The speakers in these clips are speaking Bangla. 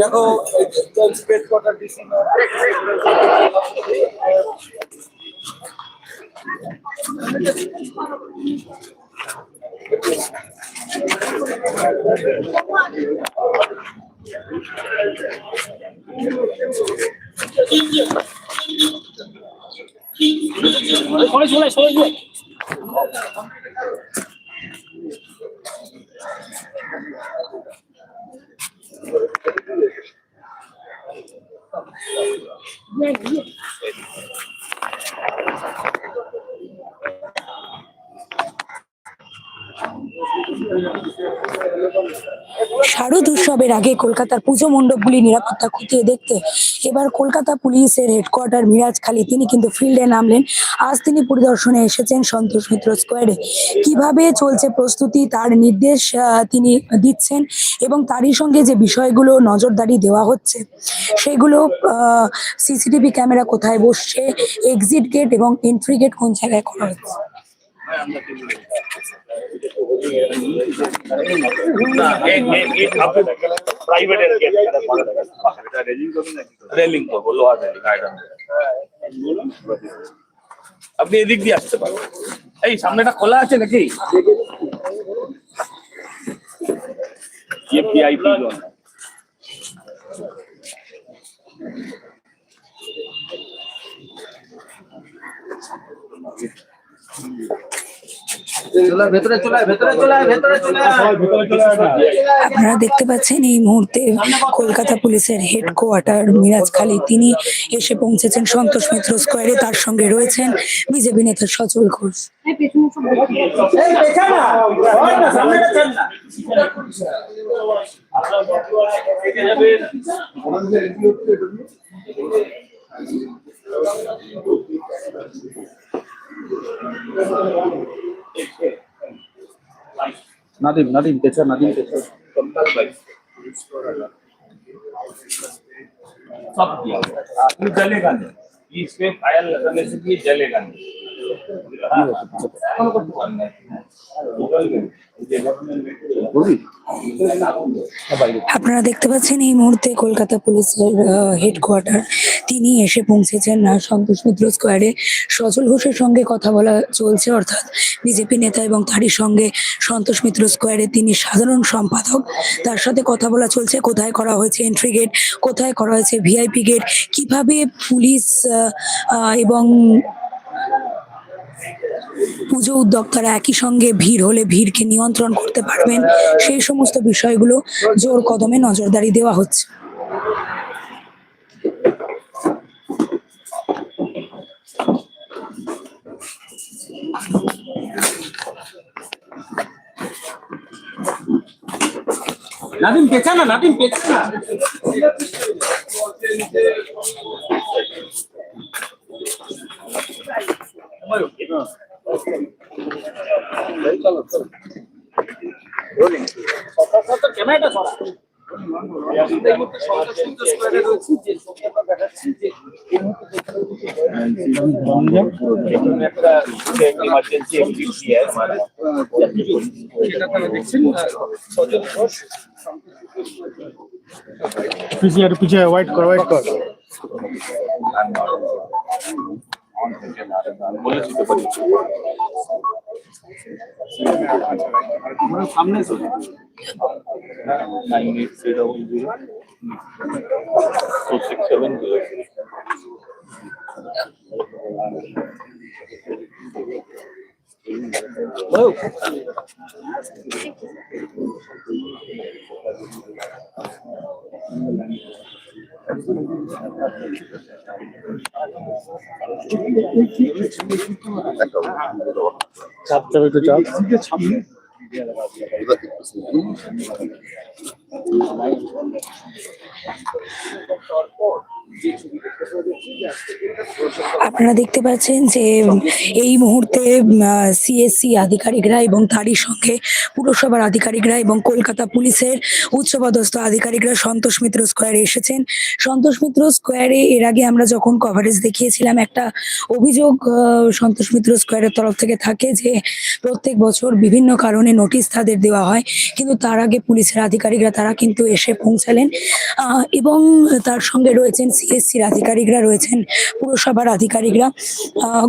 দেখো স্পেস কোয়ার্টার ডিসি সবাই চলে সবাই energía. উৎসবের আগে কলকাতার পুজো মণ্ডপগুলি নিরাপত্তা খতিয়ে দেখতে এবার কলকাতা পুলিশের হেডকোয়ার্টার মিরাজখালী তিনি কিন্তু ফিল্ডে নামলেন। আজ তিনি পরিদর্শনে এসেছেন সন্তোষ মিত্র স্কোয়ারে কীভাবে চলছে প্রস্তুতি, তার নির্দেশ তিনি দিচ্ছেন এবং তারই সঙ্গে যে বিষয়গুলো নজরদারি দেওয়া হচ্ছে, সেগুলো সিসিটিভি ক্যামেরা কোথায় বসছে এক্সিট গেট এবং এন্ট্রি গেট কোন জায়গায় করা হচ্ছে? আপনি এদিক দিয়ে আসতে পারেন এই সামনেটা খোলা আছে নাকি Thank you. আপনারা দেখতে পাচ্ছেন এই মুহূর্তে কলকাতা পুলিশের হেডকোয়ার্টার মিরাজখালী তিনি এসে পৌঁছেছেন সন্তোষ মিত্র স্কোয়ারে তার সঙ্গে রয়েছেন বিজেপি নেতা সচল ঘোষ এই পেছান नदीम नदीम त्याचा नदीम त्याचा सब दिया ये जलेगा नहीं। इसमें फायर लगाने से भी जलेगा नहीं। गूगल में गूगल में আপনারা দেখতে পাচ্ছেন এই মুহূর্তে কলকাতা পুলিশের হেডকোয়ার্টার তিনি এসে পৌঁছেছেন সন্তোষ মিত্র স্কোয়ারে সজল ঘোষের সঙ্গে কথা বলা চলছে, অর্থাৎ বিজেপি নেতা এবং তারই সঙ্গে সন্তোষ মিত্র স্কোয়ারে তিনি সাধারণ সম্পাদক। তার সাথে কথা বলা চলছে, কোথায় করা হয়েছে এন্ট্রি গেট কোথায় করা হয়েছে ভিআইপি গেট কীভাবে পুলিশ এবং পুজো উদ্যোক্তারা একই সঙ্গে ভিড় হলে ভিড়কে নিয়ন্ত্রণ করতে পারবেন। সেই সমস্ত বিষয়গুলো জোর কদমে নজরদারি দেওয়া হচ্ছে। নাদিম পেছান না, নাদিম পেছান সজল ঘোষ পিছিয়ে আর পিছিয়ে হোয়াইট কর হোয়াইট কর বলেছি তো বলি আমরা সামনে চলে 9,000 sosyal kalındı. Hello. 잡자를 그 잡. 이게 잡네. particulier à la radio. আপনারা দেখতে পাচ্ছেন যে এই মুহূর্তে সিএসসি আধিকারিকরা এবং তারই সঙ্গে পুরসভার আধিকারিকরা এবং কলকাতা পুলিশের উচ্চপদস্থ আধিকারিকরা সন্তোষ মিত্র স্কোয়ারে এসেছেন। সন্তোষ মিত্র স্কোয়ারে এর আগে আমরা যখন কভারেজ দেখিয়েছিলাম, একটা অভিযোগ সন্তোষ মিত্র স্কোয়ারের তরফ থেকে থাকে যে, প্রত্যেক বছর বিভিন্ন কারণে নোটিশ তাদের দেওয়া হয়। কিন্তু তার আগে পুলিশের আধিকারিকরা তারা কিন্তু এসে পৌঁছালেন। এবং তার সঙ্গে রয়েছেন সিএসসির আধিকারিকরা, রয়েছেন পুরসভার আধিকারিকরা।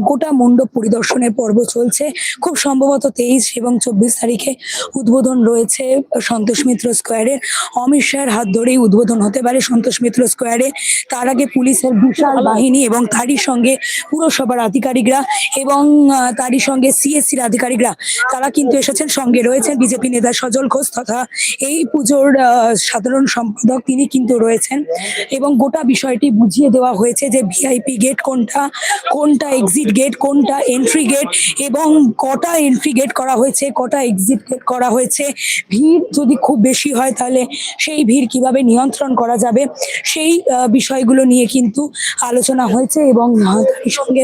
গোটা মণ্ডপ পরিদর্শনের পর্ব চলছে। খুব সম্ভবত তেইশ এবং চব্বিশ তারিখে উদ্বোধন রয়েছে সন্তোষ মিত্র স্কোয়ারের অমিত শাহের হাত ধরেই উদ্বোধন হতে পারে সন্তোষ মিত্র স্কোয়ারে। তার আগে পুলিশের বিশাল বাহিনী এবং তারই সঙ্গে পুরসভার আধিকারিকরা এবং তারই সঙ্গে সিএসসির আধিকারিকরা, তারা কিন্তু এসেছেন। সঙ্গে রয়েছেন বিজেপি নেতা সজল ঘোষ তথা এই পুজোর সাধারণ সম্পাদক তিনি কিন্তু রয়েছেন এবং গোটা বিষয়টি বুঝিয়ে দেওয়া হয়েছে যে ভিআইপি গেট কোনটা কোনটা এক্সিট গেট কোনটা এন্ট্রি গেট এবং কটা এন্ট্রি গেট করা হয়েছে, কটা এক্সিট গেট করা হয়েছে। ভিড় যদি খুব বেশি হয় তাহলে সেই ভিড় কীভাবে নিয়ন্ত্রণ করা যাবে সেই বিষয়গুলো নিয়ে কিন্তু আলোচনা হয়েছে এবং তারই সঙ্গে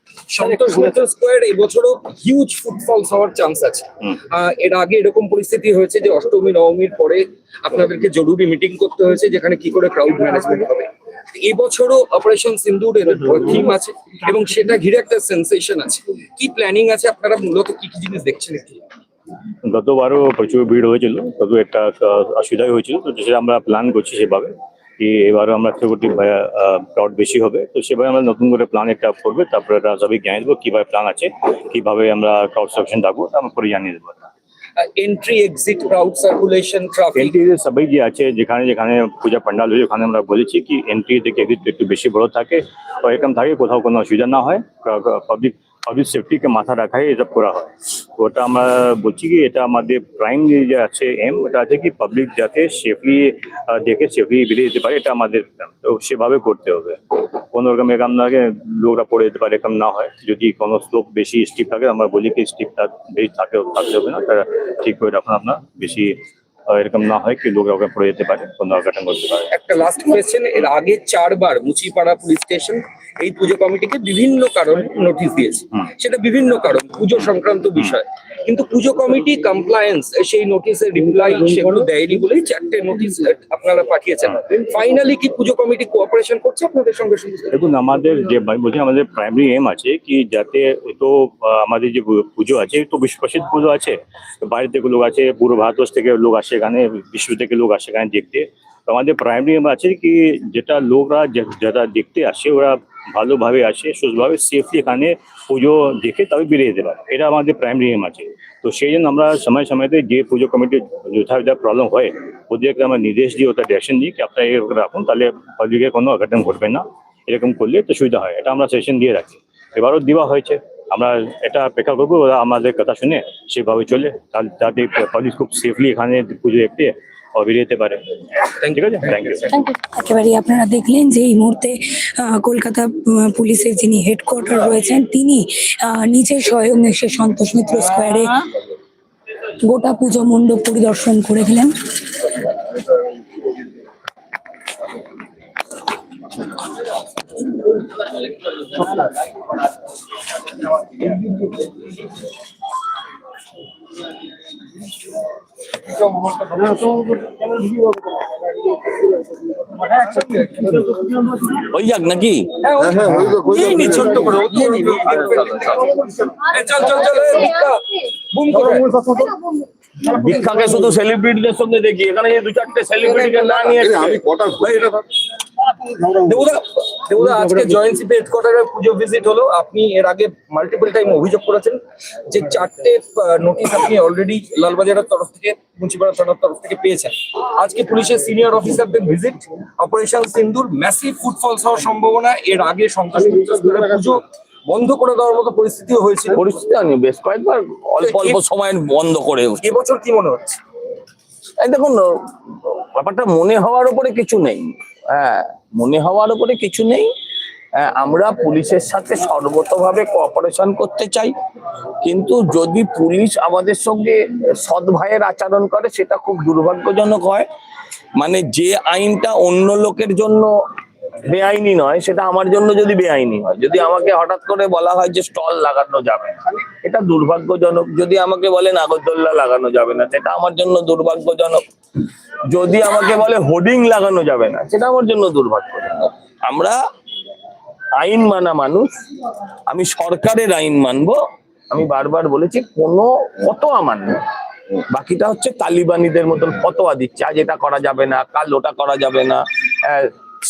সন্তোষ মিত্র স্কোয়ার এবছরও হিউজ ফুটফলস হওয়ার চান্স আছে। আহ, এর আগে এরকম পরিস্থিতি হয়েছে যে অষ্টমী নবমীর পরে আপনাদেরকে জরুরি মিটিং করতে হয়েছে যেখানে কি করে ক্রাউড ম্যানেজমেন্ট হবে। এবছরও অপারেশন সিন্দুর এর থিম আছে এবং সেটা ঘিরে একটা সেন্সেশন আছে। কি প্ল্যানিং আছে? আপনারা মূলত কি কি জিনিস দেখছেন একটু গতবারও প্রচুর ভিড় হয়েছিল তবু একটা আহ, অসুবিধাই হয়েছিল তো সেটা আমরা প্ল্যান করছি সেভাবে। কি এবারও আমরা আশা করছি ক্রাউড বেশি হবে। তো সেভাবে আমরা নতুন করে প্ল্যান একটা করবে। তারপরে এটা সবাই জানিয়ে দেবো কীভাবে প্ল্যান আছে কীভাবে আমরা ক্রাউড সাকশন থাকব তারপরে জানিয়ে দেবো। Entry exit crowd circulation traffic entry সবাই যে আছে যেখানে যেখানে পূজা পান্ডাল হয়েছে ওখানে আমরা বলেছি কি এন্ট্রি থেকে একটু বেশি বড় থাকে তো এরকম থাকে কোথাও কোনো অসুবিধা না হয়। পাবলিক পাবলিক সেফটিকে মাথা রাখাই এসব করা হয়। ওটা আমরা বলছি কি, এটা আমাদের প্রাইম যে আছে এম ওটা আছে কি পাবলিক যাতে সেফলি দেখে সেফলি বেরিয়ে যেতে পারে, এটা আমাদের তো সেভাবে করতে হবে। কোনো রকম এরকম না লোকরা পড়ে যেতে পারে, এরকম না হয়। যদি কোনো স্লোপ বেশি স্টিপ থাকে, আমরা বলি কি স্টিপটা বেশি থাকে, থাকতে হবে না। তারা ঠিক করে রাখুন আপনার, বেশি এরকম না হয় কি লোক ওকে পড়ে যেতে পারে কোনো অঘটন করতে পারে। একটা লাস্ট কোয়েশ্চেন এর আগে চারবার মুচিপাড়া পুলিশ স্টেশন এই পুজো কমিটিকে বিভিন্ন কারণ নোটিশ দিয়েছে। সেটা বিভিন্ন কারণ পুজো সংক্রান্ত বিষয়। কিন্তু পুজো কমিটি কমপ্লায়েন্স সেই নোটিশের রিপ্লাই সেগুলো দেয়নি বলেই চারটে নোটিশ আপনারা পাঠিয়েছেন। ফাইনালি কি পুজো কমিটি কোঅপারেশন করছে আপনাদের সঙ্গে দেখুন, আমাদের যে বলছি, আমাদের প্রাইমারি এম আছে কি যাতে তো আমাদের যে পুজো আছে তো বিশ্ব প্রসিদ্ধ পুজো আছে। বাইরে থেকে লোক আছে পুরো ভারতবর্ষ থেকে লোক আসে এখানে, বিশ্ব থেকে লোক আসে এখানে দেখতে। তো আমাদের প্রাইমারি এম আছে কি, যেটা লোকরা যারা দেখতে আসে, ওরা ভালোভাবে আসে, সুস্থভাবে সেফলি এখানে পুজো দেখে তবে বেরিয়ে যেতে পারে। এটা আমাদের প্রাইমারি এম আছে। তো সেই জন্য আমরা সময় সময়তে যে পুজো কমিটির যথা যা প্রবলেম হয় ওদেরকে আমরা নির্দেশ দিই, ওটা ডিরেকশন দিই, কি আপনারা এরকম রাখুন, তাহলে পাবলিকের কোনো অঘটন ঘটবে না। এরকম করলে তো সুবিধা হয়। এটা আমরা সেশন দিয়ে রাখি। এবারও দেওয়া হয়েছে। আমরা এটা অপেক্ষা করব, ওরা আমাদের কথা শুনে সেভাবে চলে। তাহলে যাতে পাবলিক খুব সেফলি এখানে পুজো দেখতে বেরিয়ে পারে। ঠিক আছে? থ্যাংক ইউ একেবারে আপনারা দেখলেন যে এই মুহূর্তে আহ, কলকাতা পুলিশের যিনি হেডকোয়ার্টার রয়েছেন তিনি আহ, নিজে স্বয়ং এসে সন্তোষ মিত্র স্কোয়ারে গোটা পুজো মণ্ডপ পরিদর্শন করে গেলেন। ওই যাক নাকি ছোট্ট করে চল চল চল বুম ভিক্ষাকে শুধু সেলিব্রিটিদের সঙ্গে দেখি এখানে দু চারটে সেলিব্রিটিকে না নিয়ে আমি কটা দেবুদা আজকে জয়েন্ট সিপি হেডকোয়ার্টারে পুজো ভিজিট হলো। আপনি এর আগে মাল্টিপল টাইম অভিযোগ করেছেন যে চারটে নোটিশ আপনি অলরেডি লালবাজারের তরফ থেকে মুন্সিপাড়া থানার তরফ থেকে পেয়েছেন। আজকে পুলিশের সিনিয়র অফিসারদের visit operation Sindoor massive footfalls হওয়ার সম্ভাবনা এর আগে সন্তোষ পুজো বন্ধ করে দেওয়ার মতো পরিস্থিতিও হয়েছিল। পরিস্থিতি আনি বেশ কয়েকবার অল্প অল্প সময় বন্ধ করে এবছর কি মনে হচ্ছে? দেখুন ব্যাপারটা মনে হওয়ার উপরে কিছু নেই। হ্যাঁ মনে হওয়ার উপরে কিছু নেই। হ্যাঁ, আমরা পুলিশের সাথে সর্বতভাবে কোঅপারেশন করতে চাই। কিন্তু যদি পুলিশ আমাদের সঙ্গে সৎ ভাইয়ের আচরণ করে সেটা খুব দুর্ভাগ্যজনক হয়। মানে যে আইনটা অন্য লোকের জন্য বেআইনি নয় সেটা আমার জন্য যদি বেআইনি হয়। যদি আমাকে হঠাৎ করে বলা হয় যে স্টল লাগানো যাবে এটা দুর্ভাগ্যজনক। যদি আমাকে বলে নাগরদোল্লা লাগানো যাবে না সেটা আমার জন্য দুর্ভাগ্যজনক। যদি আমাকে বলে হোর্ডিং লাগানো যাবে না, সেটা আমার জন্য দুর্ভাগ্য আমরা আইন মানা মানুষ, আমি সরকারের আইন মানবো, আমি বারবার বলেছি, কোনো ফতোয়া মানব। বাকিটা হচ্ছে তালিবানিদের মতন ফতোয়া দিচ্ছে, আজ এটা করা যাবে না, কাল ওটা করা যাবে না।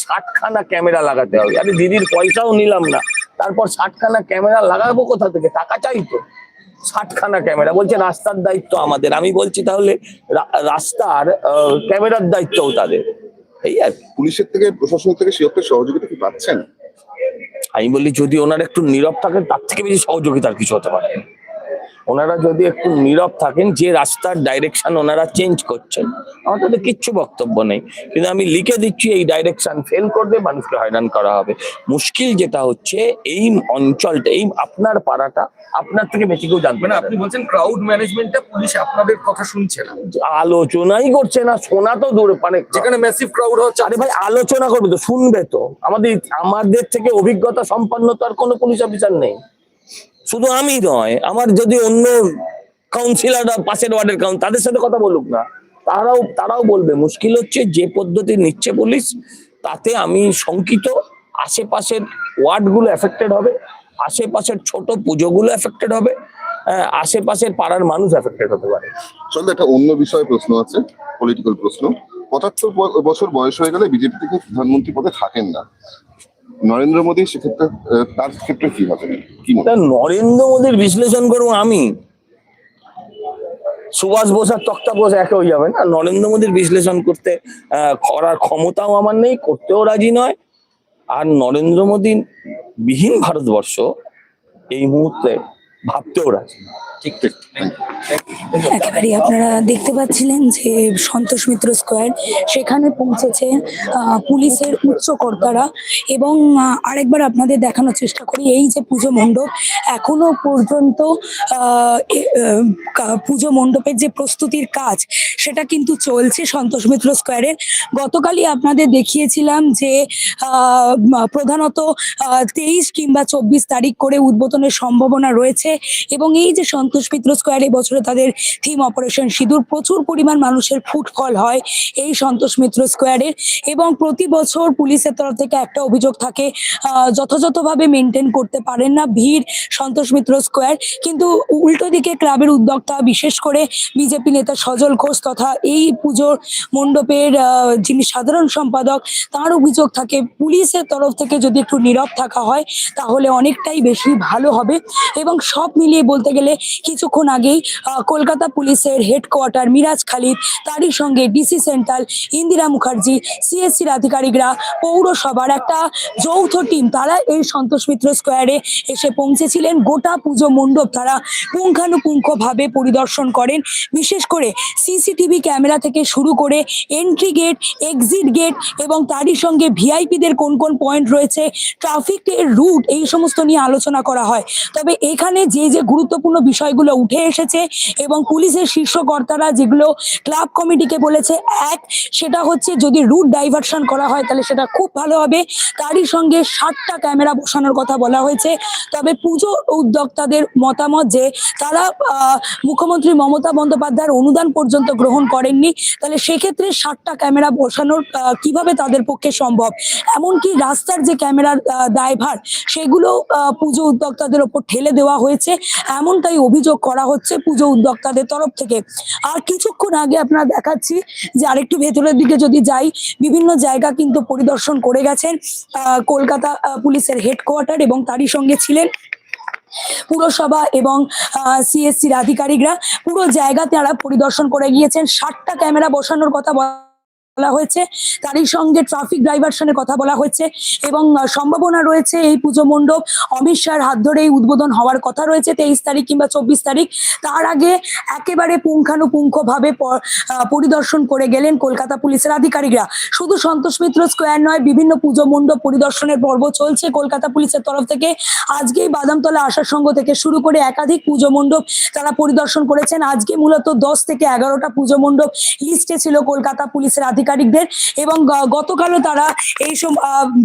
ষাটখানা ক্যামেরা লাগাতে হবে। আরে দিদির পয়সাও নিলাম না, তারপর ষাটখানা ক্যামেরা লাগাবো কোথা থেকে? টাকা চাই তো। ষাটখানা ক্যামেরা। বলছে রাস্তার দায়িত্ব আমাদের। আমি বলছি তাহলে রাস্তার ক্যামেরার দায়িত্বও তাদের। এই আর পুলিশের থেকে প্রশাসন থেকে সে অর্থে সহযোগিতা কি পাচ্ছেন? আমি বলি যদি ওনার একটু নীরব থাকেন তার থেকে বেশি সহযোগিতার কিছু হতে পারে। ওনারা যদি একটু নীরব থাকেন যে রাস্তার ডাইরেকশন ওনারা চেঞ্জ করছেন আমার তাদের কিচ্ছু বক্তব্য নেই। কিন্তু আমি লিখে দিচ্ছি এই ডাইরেকশন ফেল করবে মানুষকে হয়রান করা হবে। মুশকিল যেটা হচ্ছে এই অঞ্চলটা এই আপনার পাড়াটা আপনার থেকে বেশি কেউ জানবে মানে না। আপনি বলছেন ক্রাউড ম্যানেজমেন্টটা পুলিশ আপনাদের কথা শুনছে না। আলোচনাই করছে না শোনা তো দূরে মানে যেখানে ম্যাসিভ ক্রাউড হচ্ছে। আরে ভাই আলোচনা করবে তো শুনবে তো। আমাদের আমাদের থেকে অভিজ্ঞতা সম্পন্ন তো আর কোনো পুলিশ অফিসার নেই। শুধু আমি নয় আমার যদি অন্য কাউন্সিলররা পাশের ওয়ার্ডের কাউন্ট তাদের সাথে কথা বলুক না তারাও তারাও বলবে মুশকিল হচ্ছে যে পদ্ধতি নিচ্ছে পুলিশ তাতে আমি শঙ্কিত আশেপাশের ওয়ার্ডগুলো এফেক্টেড হবে আশেপাশের ছোট পুজোগুলো এফেক্টেড হবে হ্যাঁ, আশেপাশের পাড়ার মানুষ এফেক্টেড হতে পারে। সন্ধ্যা একটা অন্য বিষয়ে প্রশ্ন আছে পলিটিক্যাল প্রশ্ন। পঁচাত্তর বছর বয়স হয়ে গেলে বিজেপি থেকে প্রধানমন্ত্রী পদে থাকেন না। নরেন্দ্র মোদী সেক্ষেত্রে তার ক্ষেত্রে কি হবে? কি মনে নরেন্দ্র মোদীর বিশ্লেষণ করব আমি। সুভাষ বোস আর তক্তা বোস একে হয়ে যাবে না? নরেন্দ্র মোদীর বিশ্লেষণ করতে আহ, করার ক্ষমতাও আমার নেই করতেও রাজি নয়। আর নরেন্দ্র মোদী বিহীন ভারতবর্ষ এই মুহূর্তে ভাবতেও রাজি ঠিক ঠিক। একেবারে আপনারা দেখতে পাচ্ছিলেন যে সন্তোষ মিত্র স্কোয়ার সেখানে পৌঁছেছেন আহ, পুলিশের উচ্চ কর্তারা এবং আরেকবার আপনাদের দেখানোর চেষ্টা করি এই যে পুজো মণ্ডপ এখনও পর্যন্ত পুজো মণ্ডপের যে প্রস্তুতির কাজ সেটা কিন্তু চলছে সন্তোষ মিত্র স্কোয়ারের। গতকালই আপনাদের দেখিয়েছিলাম যে প্রধানত তেইশ কিংবা চব্বিশ তারিখ করে উদ্বোধনের সম্ভাবনা রয়েছে। এবং এই যে সন্তোষ মিত্র স্কোয়ার বছরে তাদের থিম অপারেশন সিঁদুর, প্রচুর পরিমাণ মানুষের ফুটফল হয় এই সন্তোষ মিত্র স্কোয়ারের এবং প্রতি বছর পুলিশের তরফ থেকে একটা অভিযোগ থাকে যথাযথভাবে মেনটেন করতে পারেন না ভিড় সন্তোষ মিত্র স্কোয়ার। কিন্তু উল্টো দিকে ক্লাবের উদ্যোক্তা, বিশেষ করে বিজেপি নেতা সজল ঘোষ তথা এই পুজোর মণ্ডপের যিনি সাধারণ সম্পাদক, তার অভিযোগ থাকে, পুলিশের তরফ থেকে যদি একটু নীরব থাকা হয়, তাহলে অনেকটাই বেশি ভালো হবে। এবং সব মিলিয়ে বলতে গেলে কিছুক্ষণ আগেই কলকাতা পুলিশের হেডকোয়ার্টার মিরাজ খালিদ, তারই সঙ্গে ডিসি সেন্ট্রাল ইন্দিরা মুখার্জি সিএসসির আধিকারিকরা, পৌরসভার একটা যৌথ টিম তারা এই সন্তোষ মিত্র স্কোয়ারে এসে পৌঁছেছিলেন। গোটা পুজো মণ্ডপ তারা পুঙ্খানুপুঙ্খভাবে পরিদর্শন করেন। বিশেষ করে সিসিটিভি ক্যামেরা থেকে শুরু করে এন্ট্রি গেট এক্সিট গেট এবং তারই সঙ্গে ভিআইপিদের কোন কোন পয়েন্ট রয়েছে ট্রাফিকের রুট এই সমস্ত নিয়ে আলোচনা করা হয়। তবে এখানে যে যে গুরুত্বপূর্ণ বিষয়গুলো উঠে এসেছে এবং পুলিশের শীর্ষ কর্তারা যেগুলো ক্লাব কমিটিকে বলেছে, এক, সেটা হচ্ছে যদি রুট ডাইভারশন করা হয় তাহলে সেটা খুব ভালো হবে। তারই সঙ্গে ষাটটা ক্যামেরা বসানোর কথা বলা হয়েছে। তবে পুজো উদ্যোক্তাদের মতামত যে, তারা মুখ্যমন্ত্রী মমতা বন্দ্যোপাধ্যায়ের অনুদান পর্যন্ত গ্রহণ করেননি, তাহলে সেক্ষেত্রে ষাটটা ক্যামেরা বসানোর কীভাবে তাদের পক্ষে সম্ভব? এমনকি রাস্তার যে ক্যামেরার দায়ভার, সেগুলো পুজো উদ্যোক্তাদের ওপর ঠেলে দেওয়া হয়েছে। এমনটাই অভিযোগ করা হচ্ছে পুজো উদ্যোক্তাদের তরফ থেকে। আর কিছুক্ষণ আগে আপনারা দেখাচ্ছি যে আরেকটু ভেতরের দিকে যদি যাই, বিভিন্ন জায়গা কিন্তু পরিদর্শন করে গেছেন কলকাতা পুলিশের হেডকোয়ার্টার এবং তারই সঙ্গে ছিলেন পুরসভা এবং সিএসসির আধিকারিকরা। পুরো জায়গা তারা পরিদর্শন করে গিয়েছেন। ষাটটা ক্যামেরা বসানোর কথা বলা হয়েছে। তারই সঙ্গে ট্রাফিক ডাইভারশনের কথা বলা হয়েছে এবং সম্ভাবনা রয়েছে এই পুজো মণ্ডপ অমিত শাহর হাত ধরেই উদ্বোধন হওয়ার কথা রয়েছে তেইশ তারিখ কিংবা চব্বিশ তারিখ। তার আগে একেবারে পুঙ্খানুপুঙ্খভাবে পরিদর্শন করে গেলেন কলকাতা পুলিশের আধিকারিকরা। শুধু সন্তোষ মিত্র স্কোয়ার নয়, বিভিন্ন পুজো মণ্ডপ পরিদর্শনের পর্ব চলছে কলকাতা পুলিশের তরফ থেকে। আজকেই বাদামতলা আশার সংঘ থেকে শুরু করে একাধিক পুজো মণ্ডপ তারা পরিদর্শন করেছেন। আজকে মূলত দশ থেকে এগারোটা পুজো মণ্ডপ লিস্টে ছিল কলকাতা পুলিশের আধিকারিকদের এবং গতকালও তারা এই সব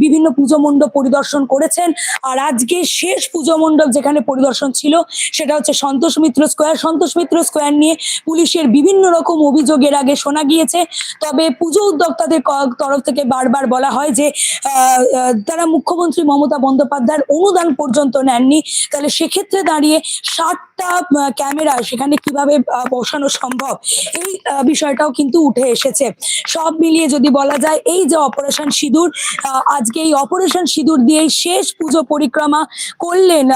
বিভিন্ন পুজো মণ্ডপ পরিদর্শন করেছেন। আর আজকে শেষ পুজো মণ্ডপ যেখানে পরিদর্শন ছিল, সেটা হচ্ছে সন্তোষ মিত্র স্কোয়ার। সন্তোষ মিত্র স্কোয়ার নিয়ে পুলিশের বিভিন্ন রকম অভিযোগের আগে শোনা গিয়েছে। তবে পুজো উদ্যোক্তাদের তরফ থেকে বারবার বলা হয় যে তারা মুখ্যমন্ত্রী মমতা বন্দ্যোপাধ্যায়ের অনুদান পর্যন্ত নেননি। তাহলে সেক্ষেত্রে দাঁড়িয়ে ষাটটা ক্যামেরা সেখানে কীভাবে বসানো সম্ভব? এই বিষয়টাও কিন্তু উঠে এসেছে। সব মিলিয়ে যদি বলা যায়, এই যে অপারেশন সিঁদুর আজকে এই অপারেশন সিঁদুর দিয়েই শেষ পুজো পরিক্রমা করলেন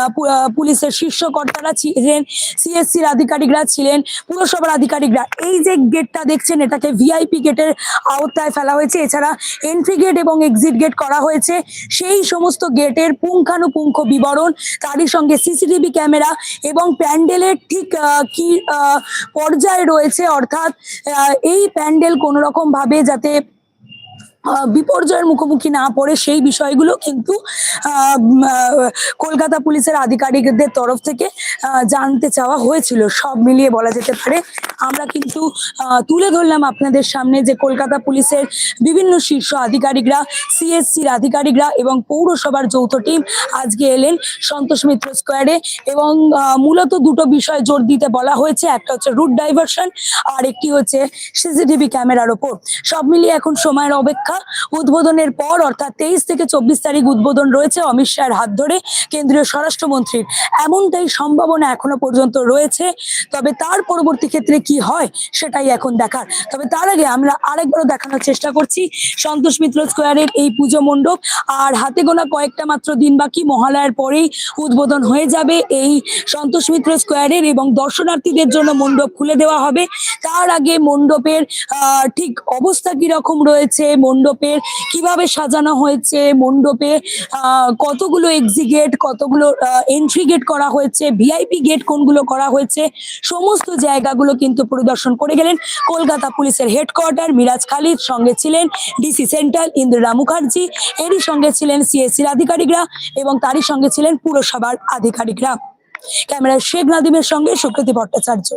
পুলিশের শীর্ষ কর্তারা ছিলেন, সিএসসির আধিকারিকরা ছিলেন, পুরসভার আধিকারিকরা। এই যে গেটটা দেখছেন, এটাকে ভিআইপি গেটের আওতায় ফেলা হয়েছে। এছাড়া এন্ট্রি গেট এবং এক্সিট গেট করা হয়েছে। সেই সমস্ত গেটের পুঙ্খানুপুঙ্খ বিবরণ, তারই সঙ্গে সিসিটিভি ক্যামেরা এবং প্যান্ডেলের ঠিক কি পর্যায়ে রয়েছে। অর্থাৎ এই প্যান্ডেল কোনো রকম ভাবে যাতে আহ, বিপর্যয়ের মুখোমুখি না পড়ে সেই বিষয়গুলো কিন্তু কলকাতা পুলিশের আধিকারিকদের তরফ থেকে জানতে চাওয়া হয়েছিল। সব মিলিয়ে বলা যেতে পারে, আমরা কিন্তু তুলে ধরলাম আপনাদের সামনে যে কলকাতা পুলিশের বিভিন্ন শীর্ষ আধিকারিকরা, সিএসসির আধিকারিকরা এবং পৌরসভার যৌথ টিম আজকে এলেন সন্তোষ মিত্র স্কোয়ারে এবং মূলত দুটো বিষয় জোর দিতে বলা হয়েছে। একটা হচ্ছে রুট ডাইভারশন আর একটি হচ্ছে সিসিটিভি ক্যামেরার ওপর। সব মিলিয়ে এখন সময়ের অপেক্ষা উদ্বোধনের পর, অর্থাৎ তেইশ থেকে চব্বিশ তারিখ উদ্বোধন রয়েছে অমিত শাহের হাত ধরে কেন্দ্রীয় স্বরাষ্ট্রমন্ত্রীর। এমনটাই সম্ভাবনা এখনও পর্যন্ত রয়েছে। তবে তার পরবর্তী ক্ষেত্রে কি হয়, সেটাই এখন দেখার। তবে তার আগে আমরা আরেকবারও দেখানোর চেষ্টা করছি সন্তোষ মিত্র স্কোয়ারের এই পুজো মণ্ডপ। আর হাতে গোনা কয়েকটা মাত্র দিন বাকি, মহালয়ার পরেই উদ্বোধন হয়ে যাবে এই সন্তোষ মিত্র স্কোয়ারের এবং দর্শনার্থীদের জন্য মণ্ডপ খুলে দেওয়া হবে। তার আগে মণ্ডপের ঠিক অবস্থা কীরকম রয়েছে মণ্ডপের কীভাবে সাজানো হয়েছে, মণ্ডপে কতগুলো এক্সি গেট কতগুলো এন্ট্রি গেট করা হয়েছে ভিআইপি গেট কোনগুলো করা হয়েছে, সমস্ত জায়গাগুলো কিন্তু পরিদর্শন করে গেলেন কলকাতা পুলিশের হেডকোয়ার্টার মিরাজ খালিদ, সঙ্গে ছিলেন ডিসি সেন্ট্রাল ইন্দিরা মুখার্জি, এরই সঙ্গে ছিলেন সিএসসির আধিকারিকরা এবং তারই সঙ্গে ছিলেন পুরসভার আধিকারিকরা। ক্যামেরায় শেখ নাদিমের সঙ্গে সুকৃতি ভট্টাচার্য।